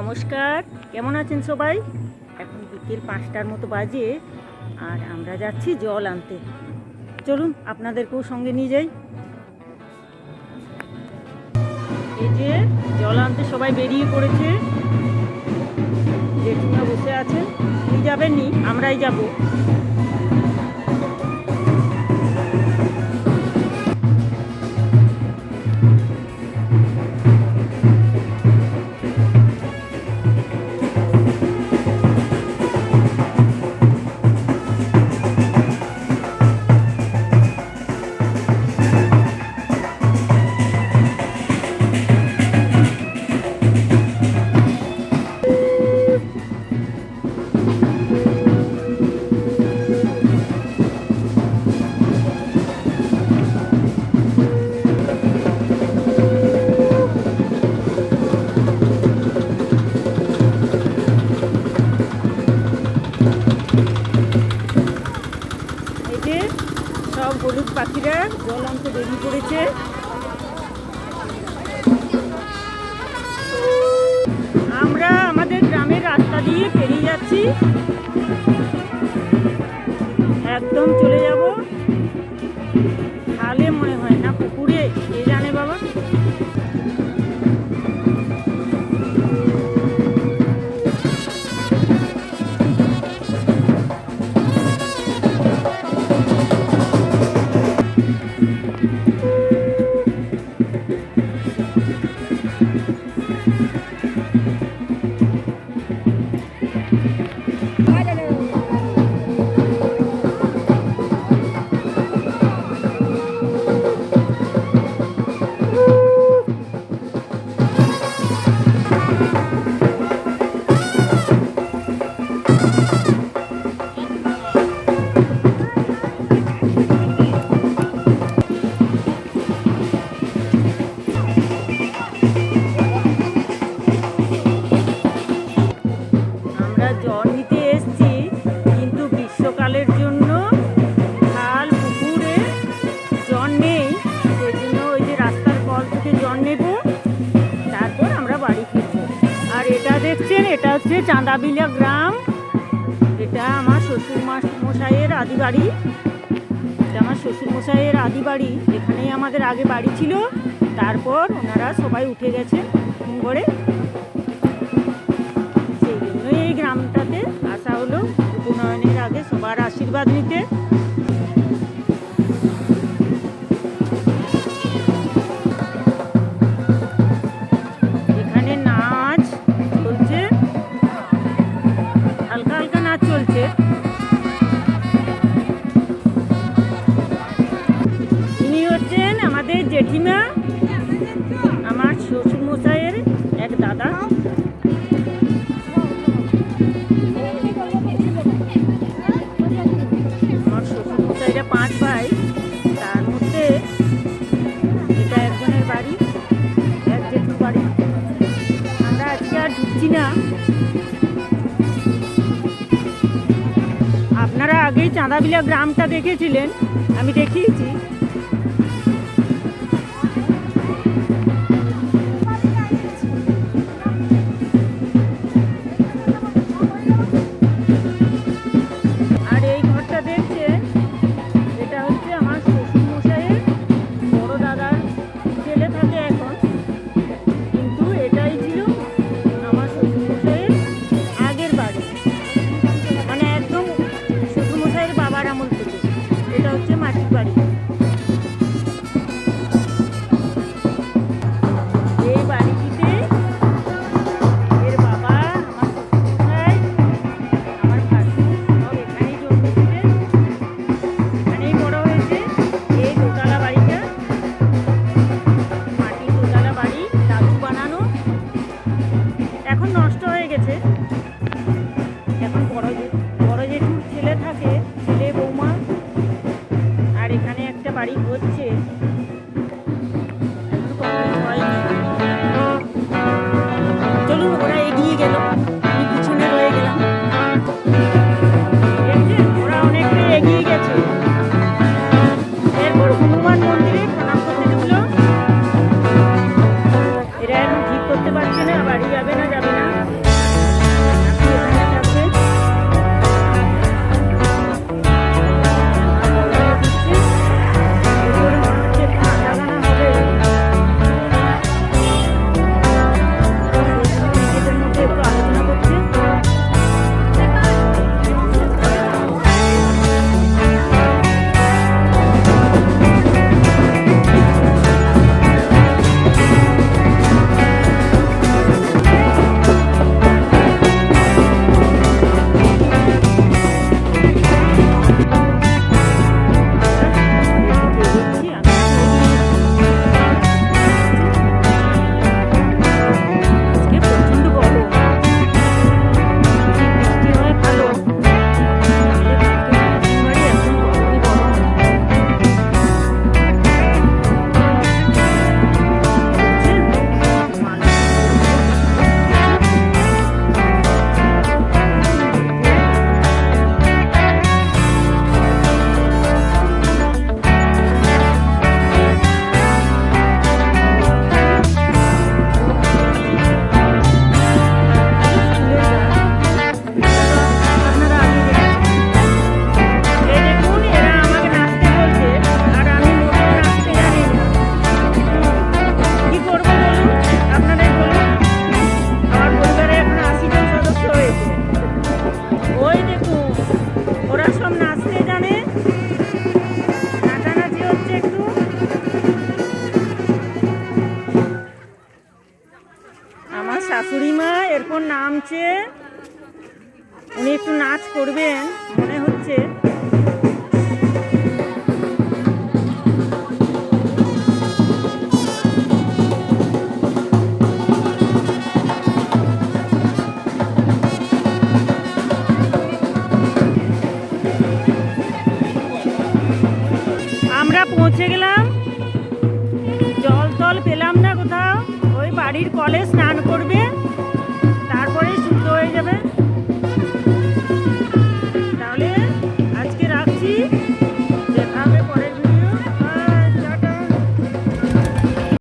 নমস্কার, কেমন আছেন সবাই? এখন বিকেল পাঁচটার মতো বাজে, আর আমরা যাচ্ছি জল আনতে। চলুন, আপনাদেরকেও সঙ্গে নিয়ে যাই। এই যে জল আনতে সবাই বেরিয়ে পড়েছে। জেঠিমা বসে আছেন। তুই যাবেন নি আমরাই যাব। জল করেছে। আমরা আমাদের গ্রামের রাস্তা দিয়ে পেরিয়ে যাচ্ছি। একদম চলে যাব। খালে মনে চাঁদাবিলা গ্রাম এটা আমার শ্বশুর মশাইয়ের আদি বাড়ি। এটা আমার শ্বশুর মশাইয়ের আদি বাড়ি। এখানেই আমাদের আগে বাড়ি ছিল। তারপর ওনারা সবাই উঠে গেছে করে সেই জন্যই এই গ্রামটাতে আসা হলো। উপনয়নের আগে সবার আশীর্বাদ নিতে আজকে আর ঢুকছি না আপনারা আগেই চাঁদাবিলা গ্রামটা দেখেছিলেন আমি দেখিয়েছি। এরপর নামছে। উনি একটু নাচ করবেন, মনে হচ্ছে। আমরা পৌঁছে গেলাম। জল টল পেলাম না কোথাও। ওই বাড়ির কলে স্নান করবে।